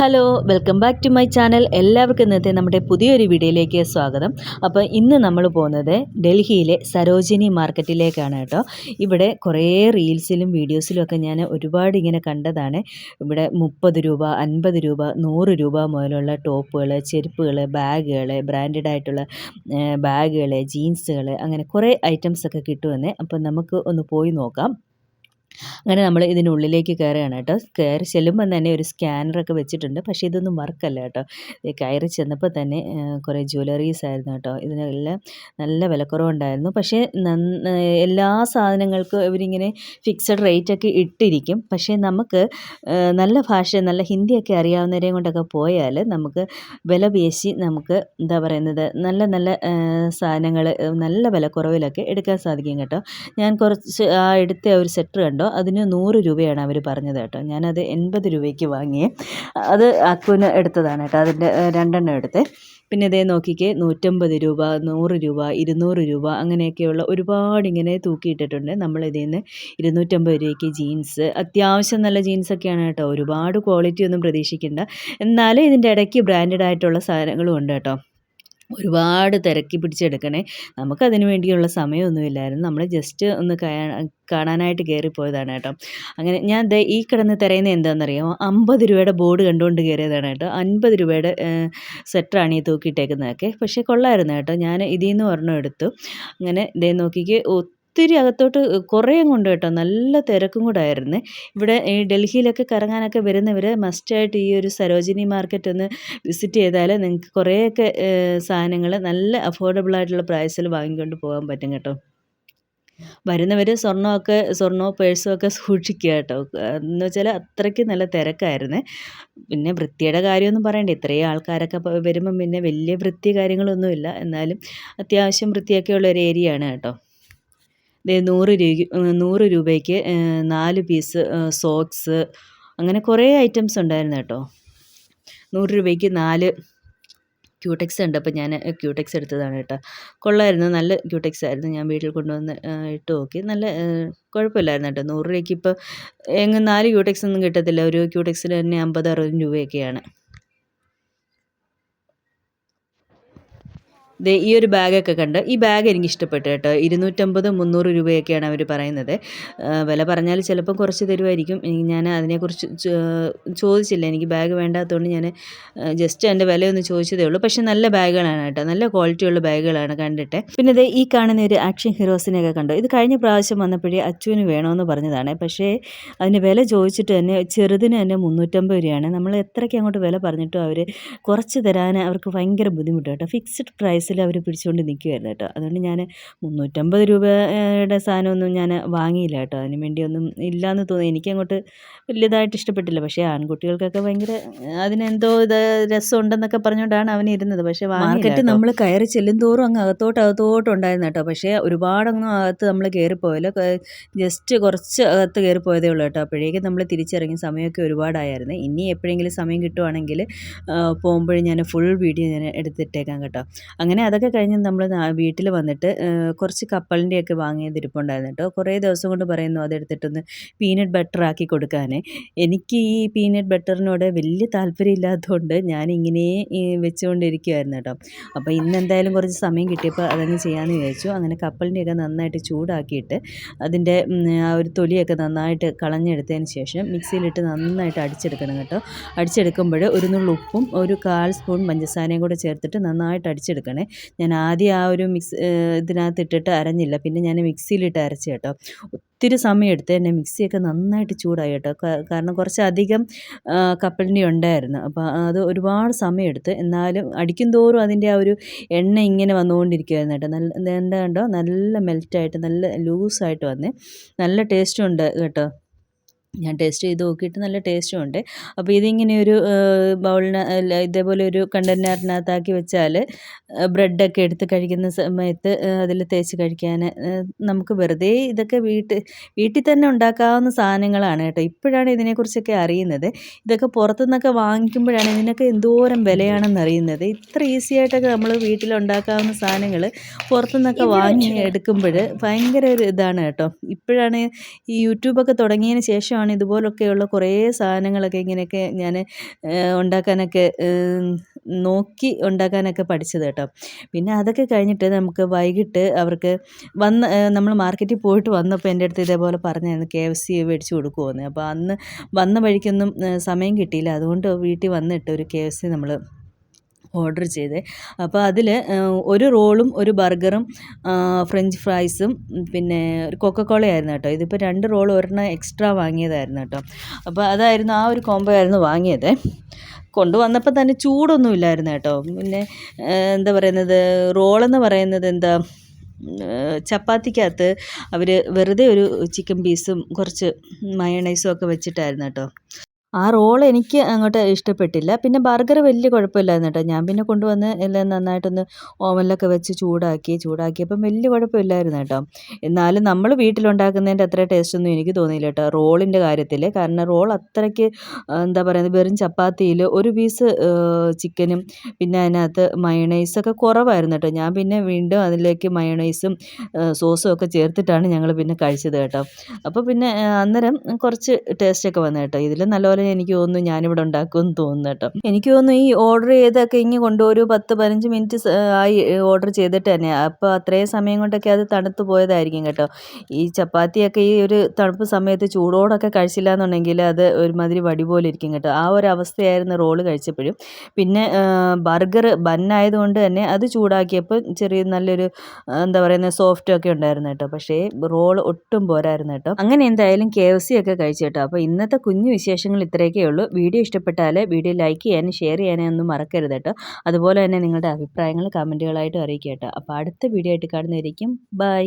Hello welcome back to my channel. എല്ലാവർക്കും ഇന്നത്തെ നമ്മുടെ പുതിയൊരു വീഡിയോയിലേക്ക് സ്വാഗതം. അപ്പോൾ ഇന്ന് നമ്മൾ പോകുന്നത് ഡൽഹിയിലെ സരോജിനി മാർക്കറ്റിലേക്കാണ് കേട്ടോ. ഇവിടെ കുറേ റീൽസിലും വീഡിയോസിലും ഒക്കെ ഞാൻ ഒരുപാട് ഇങ്ങനെ കണ്ടതാണ്. ഇവിടെ മുപ്പത് രൂപ അൻപത് രൂപ നൂറ് രൂപ മുതലുള്ള ടോപ്പുകൾ ചെരുപ്പുകൾ ബാഗുകൾ ബ്രാൻഡഡ് ആയിട്ടുള്ള ബാഗുകൾ ജീൻസുകൾ അങ്ങനെ കുറേ ഐറ്റംസ് ഒക്കെ കിട്ടുമെന്ന്. അപ്പം നമുക്ക് ഒന്ന് പോയി നോക്കാം. അങ്ങനെ നമ്മൾ ഇതിനുള്ളിലേക്ക് കയറുകയാണ് കേട്ടോ. കയറി ചെല്ലുമ്പം തന്നെ ഒരു സ്കാനറൊക്കെ വെച്ചിട്ടുണ്ട്. പക്ഷേ ഇതൊന്നും വർക്കല്ല കേട്ടോ. കയറി ചെന്നപ്പോൾ തന്നെ കുറേ ജ്വല്ലറീസ് ആയിരുന്നു കേട്ടോ. ഇതിനെല്ലാം നല്ല വിലക്കുറവുണ്ടായിരുന്നു. പക്ഷേ എല്ലാ സാധനങ്ങൾക്കും ഇവരിങ്ങനെ ഫിക്സഡ് റേറ്റ് ഒക്കെ ഇട്ടിരിക്കും. പക്ഷേ നമുക്ക് നല്ല ഭാഷ നല്ല ഹിന്ദിയൊക്കെ അറിയാവുന്നവരെയും കൊണ്ടൊക്കെ പോയാൽ നമുക്ക് വില പേശി നമുക്ക് എന്താ പറയുന്നത് നല്ല നല്ല സാധനങ്ങൾ നല്ല വിലക്കുറവിലൊക്കെ എടുക്കാൻ സാധിക്കും കേട്ടോ. ഞാൻ കുറച്ച് ആ എടുത്ത ഒരു സെറ്റർ കണ്ടോ അതിന് നൂറ് രൂപയാണ് അവർ പറഞ്ഞത് കേട്ടോ. ഞാനത് എൺപത് രൂപയ്ക്ക് വാങ്ങിയേ. അത് അക്കുവിന് എടുത്തതാണ് കേട്ടോ. അതിന്റെ രണ്ടെണ്ണം എടുത്തേ. പിന്നെ ഇതേ നോക്കിക്കേ നൂറ്റമ്പത് രൂപ നൂറ് രൂപ ഇരുന്നൂറ് രൂപ അങ്ങനെയൊക്കെയുള്ള ഒരുപാട് ഇങ്ങനെ തൂക്കിയിട്ടിട്ടുണ്ട്. നമ്മൾ നിന്ന് ഇരുന്നൂറ്റമ്പത് രൂപയ്ക്ക് ജീൻസ് അത്യാവശ്യം നല്ല ജീൻസൊക്കെയാണ് കേട്ടോ. ഒരുപാട് ക്വാളിറ്റി ഒന്നും പ്രതീക്ഷിക്കേണ്ട. എന്നാലും ഇതിന്റെ ഇടയ്ക്ക് ബ്രാൻഡഡ് ആയിട്ടുള്ള സാധനങ്ങളും ഉണ്ട് കേട്ടോ. ഒരുപാട് തിരക്കി പിടിച്ചെടുക്കണേ. നമുക്കതിന് വേണ്ടിയുള്ള സമയമൊന്നുമില്ലായിരുന്നു. നമ്മൾ ജസ്റ്റ് ഒന്ന് കാണാനായിട്ട് കയറിപ്പോയതാണ് കേട്ടോ. അങ്ങനെ ഞാൻ ദേ ഈ കിടന്ന് തിരയുന്നത് എന്താണെന്നറിയാമോ? അമ്പത് രൂപയുടെ ബോർഡ് കണ്ടുകൊണ്ട് കയറിയതാണ് കേട്ടോ. അൻപത് രൂപയുടെ സെറ്ററാണ് ഈ തൂക്കിയിട്ടേക്കുന്നതൊക്കെ. പക്ഷേ കൊള്ളായിരുന്നു കേട്ടോ. ഞാൻ ഇതിൽ നിന്ന് ഒരെണ്ണം എടുത്തു. അങ്ങനെ ദേ നോക്കിക്ക് ഒത്തിരി അകത്തോട്ട് കുറേ കൊണ്ട് കേട്ടോ. നല്ല തിരക്കും കൂടെ ആയിരുന്നു. ഇവിടെ ഈ ഡൽഹിയിലൊക്കെ കറങ്ങാനൊക്കെ വരുന്നവർ മസ്റ്റായിട്ട് ഈ ഒരു സരോജിനി മാർക്കറ്റ് ഒന്ന് വിസിറ്റ് ചെയ്താൽ നിങ്ങൾക്ക് കുറേയൊക്കെ സാധനങ്ങൾ നല്ല അഫോർഡബിൾ ആയിട്ടുള്ള പ്രൈസിൽ വാങ്ങിക്കൊണ്ട് പോകാൻ പറ്റും കേട്ടോ. വരുന്നവർ സ്വർണമൊക്കെ സ്വർണവും പേഴ്സും ഒക്കെ സൂക്ഷിക്കുക കേട്ടോ. എന്ന് വെച്ചാൽ അത്രയ്ക്ക് നല്ല തിരക്കായിരുന്നു. പിന്നെ വൃത്തിയുടെ കാര്യമൊന്നും പറയണ്ട. ഇത്രയും ആൾക്കാരൊക്കെ വരുമ്പം പിന്നെ വലിയ വൃത്തി കാര്യങ്ങളൊന്നുമില്ല. എന്നാലും അത്യാവശ്യം വൃത്തിയൊക്കെ ഉള്ള ഒരു ഏരിയ ആണ് കേട്ടോ. നൂറ് രൂപ നൂറ് രൂപയ്ക്ക് നാല് പീസ് സോക്സ് അങ്ങനെ കുറേ ഐറ്റംസ് ഉണ്ടായിരുന്നു കേട്ടോ. നൂറ് രൂപയ്ക്ക് നാല് ക്യൂടെക്സ് കണ്ടപ്പോൾ ഞാൻ ക്യൂടെക്സ് എടുത്തതാണ് കേട്ടോ. കൊള്ളായിരുന്നു. നല്ല ക്യൂടെക്സ് ആയിരുന്നു. ഞാൻ വീട്ടിൽ കൊണ്ടുവന്ന് ഇട്ട് നോക്കി. നല്ല കുഴപ്പമില്ലായിരുന്നു കേട്ടോ. നൂറ് രൂപയ്ക്ക് ഇപ്പോൾ എങ്ങും നാല് ക്യൂടെക്സ് ഒന്നും കിട്ടത്തില്ല. ഒരു ക്യൂടെക്സിന് തന്നെ അമ്പത് അറുപത് രൂപയൊക്കെയാണ്. ദേ ഈ ഒരു ബാഗൊക്കെ കണ്ട് ഈ ബാഗ് എനിക്ക് ഇഷ്ടപ്പെട്ടു കേട്ടോ. ഇരുന്നൂറ്റമ്പത് മുന്നൂറ് രൂപയൊക്കെയാണ് അവർ പറയുന്നത്. വില പറഞ്ഞാൽ ചിലപ്പം കുറച്ച് തരുമായിരിക്കും ഞാൻ അതിനെക്കുറിച്ച് ചോദിച്ചില്ല. എനിക്ക് ബാഗ് വേണ്ടാത്തതുകൊണ്ട് ഞാൻ ജസ്റ്റ് എന്റെ വിലയൊന്ന് ചോദിച്ചതേ ഉള്ളൂ. പക്ഷേ നല്ല ബാഗുകളാണ് കേട്ടോ. നല്ല ക്വാളിറ്റിയുള്ള ബാഗുകളാണ് കണ്ടിട്ട്. പിന്നെ ഇത് ഈ കാണുന്ന ഒരു ആക്ഷൻ ഹീറോസിനെയൊക്കെ കണ്ടു. ഇത് കഴിഞ്ഞ പ്രാവശ്യം വന്നപ്പോഴേ അച്ചുവിന് വേണമെന്ന് പറഞ്ഞതാണ്. പക്ഷേ അതിന് വില ചോദിച്ചിട്ട് തന്നെ ചെറുതിന് തന്നെ മുന്നൂറ്റമ്പത് രൂപയാണ്. നമ്മൾ എത്രയ്ക്ക് അങ്ങോട്ട് വില പറഞ്ഞിട്ടും അവർ കുറച്ച് തരാൻ അവർക്ക് ഭയങ്കര ബുദ്ധിമുട്ട് കേട്ടോ. ഫിക്സ്ഡ് പ്രൈസ് ബസ്സിൽ അവർ പിടിച്ചുകൊണ്ട് നിൽക്കുമായിരുന്നു കേട്ടോ. അതുകൊണ്ട് ഞാൻ മുന്നൂറ്റമ്പത് രൂപയുടെ സാധനമൊന്നും ഞാൻ വാങ്ങിയില്ല കേട്ടോ. അതിന് വേണ്ടിയൊന്നും ഇല്ലയെന്ന് തോന്നി. എനിക്കങ്ങോട്ട് വലിയതായിട്ട് ഇഷ്ടപ്പെട്ടില്ല. പക്ഷേ ആൺകുട്ടികൾക്കൊക്കെ ഭയങ്കര അതിനെന്തോ ഇത് രസമുണ്ടെന്നൊക്കെ പറഞ്ഞുകൊണ്ടാണ് അവൻ ഇരുന്നത്. പക്ഷേ മാർക്കറ്റ് നമ്മൾ കയറി ചെല്ലുന്തോറും അങ്ങ് അകത്തോട്ട് അകത്തോട്ട് ഉണ്ടായിരുന്നു കേട്ടോ. പക്ഷേ ഒരുപാടൊന്നും അകത്ത് നമ്മൾ കയറിപ്പോയല്ലോ ജസ്റ്റ് കുറച്ച് അകത്ത് കയറിപ്പോയതേ ഉള്ളൂ കേട്ടോ. അപ്പോഴേക്കും നമ്മൾ തിരിച്ചിറങ്ങിയ സമയമൊക്കെ ഒരുപാടായിരുന്നു. ഇനി എപ്പോഴെങ്കിലും സമയം കിട്ടുവാണെങ്കിൽ പോകുമ്പോഴും ഞാൻ ഫുൾ വീഡിയോ ഞാൻ എടുത്തിട്ടേക്കാം കേട്ടോ. അങ്ങനെ അങ്ങനെ അതൊക്കെ കഴിഞ്ഞ് നമ്മൾ വീട്ടിൽ വന്നിട്ട് കുറച്ച് കപ്പലിന്റെയൊക്കെ വാങ്ങിയതിരിപ്പുണ്ടായിരുന്നു കേട്ടോ കുറേ ദിവസം കൊണ്ട് പറയുന്നു അതെടുത്തിട്ടൊന്ന് പീനട്ട് ബട്ടർ ആക്കി കൊടുക്കാൻ എനിക്ക് ഈ പീനട്ട് ബട്ടറിനോട് വലിയ താല്പര്യം ഇല്ലാത്തതുകൊണ്ട് ഞാനിങ്ങനെ വെച്ചുകൊണ്ടിരിക്കുമായിരുന്നു കേട്ടോ അപ്പോൾ ഇന്ന് എന്തായാലും കുറച്ച് സമയം കിട്ടിയപ്പോൾ അതങ്ങ് ചെയ്യാമെന്ന് വിചാരിച്ചു. അങ്ങനെ കപ്പലിന്റെയൊക്കെ നന്നായിട്ട് ചൂടാക്കിയിട്ട് അതിന്റെ ആ ഒരു തൊലിയൊക്കെ നന്നായിട്ട് കളഞ്ഞെടുത്തതിന് ശേഷം മിക്സിയിലിട്ട് നന്നായിട്ട് അടിച്ചെടുക്കണം കേട്ടോ. അടിച്ചെടുക്കുമ്പോൾ ഒരു നുള്ളു ഉപ്പും ഒരു കാൽ സ്പൂൺ പഞ്ചസാരയും കൂടെ ചേർത്തിട്ട് നന്നായിട്ട് അടിച്ചെടുക്കണേ. ഞാൻ ആദ്യം ആ ഒരു മിക്സ് ഇതിനകത്ത് ഇട്ടിട്ട് അരഞ്ഞില്ല. പിന്നെ ഞാൻ മിക്സിയിലിട്ട് അരച്ച് കേട്ടോ. ഒത്തിരി സമയം എടുത്ത് എന്റെ മിക്സിയൊക്കെ നന്നായിട്ട് ചൂടായി കേട്ടോ. കാരണം കുറച്ചധികം കപ്പലിന്റെ ഉണ്ടായിരുന്നു. അപ്പോൾ അത് ഒരുപാട് സമയം എടുത്ത് എന്നാലും അടിക്കും തോറും അതിന്റെ ആ ഒരു എണ്ണ ഇങ്ങനെ വന്നുകൊണ്ടിരിക്കുകയായിരുന്നു കേട്ടോ. നല്ല എന്താ കണ്ടോ? നല്ല മെൽറ്റായിട്ട് നല്ല ലൂസായിട്ട് വന്നേ നല്ല ടേസ്റ്റും ഉണ്ട് കേട്ടോ. ഞാൻ ടേസ്റ്റ് ചെയ്ത് നോക്കിയിട്ട് നല്ല ടേസ്റ്റും ഉണ്ട്. അപ്പോൾ ഇതിങ്ങനെ ഒരു ബൗളിന് ഇതേപോലെ ഒരു കണ്ടെയ്നറിനകത്താക്കി വെച്ചാൽ ബ്രെഡൊക്കെ എടുത്ത് കഴിക്കുന്ന സമയത്ത് അതിൽ തേച്ച് കഴിക്കാൻ നമുക്ക് വെറുതെ ഇതൊക്കെ വീട്ടിൽ വീട്ടിൽ തന്നെ ഉണ്ടാക്കാവുന്ന സാധനങ്ങളാണ് കേട്ടോ. ഇപ്പോഴാണ് ഇതിനെക്കുറിച്ചൊക്കെ അറിയുന്നത്. ഇതൊക്കെ പുറത്തുനിന്നൊക്കെ വാങ്ങിക്കുമ്പോഴാണ് ഇതിനൊക്കെ എന്തോരം വിലയാണെന്ന് അറിയുന്നത്. ഇത്ര ഈസി ആയിട്ടൊക്കെ നമ്മൾ വീട്ടിലുണ്ടാക്കാവുന്ന സാധനങ്ങൾ പുറത്തുനിന്നൊക്കെ വാങ്ങി എടുക്കുമ്പോൾ ഭയങ്കര ഒരു ഇതാണ് കേട്ടോ. ഇപ്പോഴാണ് ഈ യൂട്യൂബൊക്കെ തുടങ്ങിയതിന് ശേഷം ശേഷമാണ് ഇതുപോലൊക്കെയുള്ള കുറേ സാധനങ്ങളൊക്കെ ഇങ്ങനെയൊക്കെ ഞാൻ ഉണ്ടാക്കാനൊക്കെ നോക്കി ഉണ്ടാക്കാനൊക്കെ പഠിച്ചത് കേട്ടോ. പിന്നെ അതൊക്കെ കഴിഞ്ഞിട്ട് നമുക്ക് വൈകിട്ട് അവർക്ക് വന്ന് നമ്മൾ മാർക്കറ്റിൽ പോയിട്ട് വന്നപ്പോൾ എന്റെ അടുത്ത് ഇതേപോലെ പറഞ്ഞായിരുന്നു കെ എഫ് സി മേടിച്ച് കൊടുക്കുമെന്ന് അപ്പോൾ അന്ന് വന്ന വഴിക്കൊന്നും സമയം കിട്ടിയില്ല. അതുകൊണ്ട് വീട്ടിൽ വന്നിട്ട് ഒരു കെ എഫ് സി നമ്മൾ ഓർഡർ ചെയ്തത് അപ്പോൾ അതിൽ ഒരു റോളും ഒരു ബർഗറും ഫ്രഞ്ച് ഫ്രൈസും പിന്നെ ഒരു കൊക്കക്കോള ആയിരുന്നു കേട്ടോ. ഇതിപ്പോൾ രണ്ട് റോൾ ഒരെണ്ണം എക്സ്ട്രാ വാങ്ങിയതായിരുന്നു കേട്ടോ. അപ്പോൾ അതായിരുന്നു ആ ഒരു കോംബോ ആയിരുന്നു വാങ്ങിയത്. കൊണ്ടുവന്നപ്പോൾ തന്നെ ചൂടൊന്നും ഇല്ലായിരുന്നു കേട്ടോ. പിന്നെ എന്താ പറയുന്നത് റോളെന്ന് പറയുന്നത് എന്താ ചപ്പാത്തിക്കകത്ത് അവർ വെറുതെ ഒരു ചിക്കൻ പീസും കുറച്ച് മയണൈസും ഒക്കെ വെച്ചിട്ടായിരുന്നു കേട്ടോ. ആ റോൾ എനിക്ക് അങ്ങോട്ട് ഇഷ്ടപ്പെട്ടില്ല. പിന്നെ ബർഗർ വലിയ കുഴപ്പമില്ലായിരുന്നു കേട്ടോ. ഞാൻ പിന്നെ കൊണ്ടുവന്ന് എല്ലാം നന്നായിട്ടൊന്ന് ഓവനിലൊക്കെ വെച്ച് ചൂടാക്കി ചൂടാക്കിയപ്പം വലിയ കുഴപ്പമില്ലായിരുന്നു കേട്ടോ. എന്നാലും നമ്മൾ വീട്ടിലുണ്ടാക്കുന്നതിന്റെ അത്ര ടേസ്റ്റൊന്നും എനിക്ക് തോന്നിയില്ല കേട്ടോ റോളിന്റെ കാര്യത്തിൽ കാരണം റോൾ അത്രയ്ക്ക് എന്താ പറയുന്നത് വെറും ചപ്പാത്തിയിൽ ഒരു പീസ് ചിക്കനും പിന്നെ അതിനകത്ത് മയണൈസൊക്കെ കുറവായിരുന്നു കേട്ടോ. ഞാൻ പിന്നെ വീണ്ടും അതിലേക്ക് മയണൈസും സോസും ഒക്കെ ചേർത്തിട്ടാണ് ഞങ്ങൾ പിന്നെ കഴിച്ചത് കേട്ടോ. അപ്പോൾ പിന്നെ അന്നേരം കുറച്ച് ടേസ്റ്റൊക്കെ വന്നു കേട്ടോ. ഇതിൽ നല്ലപോലെ എനിക്ക് തോന്നുന്നു ഞാനിവിടെ ഉണ്ടാക്കുമെന്ന് തോന്നുന്നു കേട്ടോ. എനിക്ക് തോന്നുന്നു ഈ ഓർഡർ ചെയ്തൊക്കെ ഇങ്ങ് ഒരു പത്ത് പതിനഞ്ച് മിനിറ്റ് ആയി ഓർഡർ ചെയ്തിട്ട് തന്നെ. അപ്പോൾ അത്രയും സമയം കൊണ്ടൊക്കെ അത് തണുത്ത് പോയതായിരിക്കും കേട്ടോ. ഈ ചപ്പാത്തിയൊക്കെ ഈ ഒരു തണുപ്പ് സമയത്ത് ചൂടോടൊക്കെ കഴിച്ചില്ല എന്നുണ്ടെങ്കിൽ അത് ഒരുമാതിരി വടി പോലെ ഇരിക്കും കേട്ടോ. ആ ഒരു അവസ്ഥയായിരുന്നു റോൾ കഴിച്ചപ്പോഴും. പിന്നെ ബർഗർ ബന്നായതുകൊണ്ട് തന്നെ അത് ചൂടാക്കിയപ്പോൾ ചെറിയ നല്ലൊരു എന്താ പറയുന്ന സോഫ്റ്റ് ഒക്കെ ഉണ്ടായിരുന്നു കേട്ടോ. പക്ഷേ റോൾ ഒട്ടും പോരായിരുന്നു കേട്ടോ. അങ്ങനെ എന്തായാലും കെ എഫ് സി ഒക്കെ കഴിച്ചു കേട്ടോ. അപ്പോൾ ഇന്നത്തെ കുഞ്ഞു വിശേഷങ്ങൾ ഇത്രയൊക്കെ ഉള്ളൂ. വീഡിയോ ഇഷ്ടപ്പെട്ടാൽ വീഡിയോ ലൈക്ക് ചെയ്യാനും ഷെയർ ചെയ്യാനും ഒന്നും മറക്കരുത് കേട്ടോ. അതുപോലെ തന്നെ നിങ്ങളുടെ അഭിപ്രായങ്ങൾ കമന്റുകളായിട്ട് അറിയിക്കുക കേട്ടോ. അപ്പോൾ അടുത്ത വീഡിയോ ആയിട്ട് കാണുന്നതായിരിക്കും ബൈ.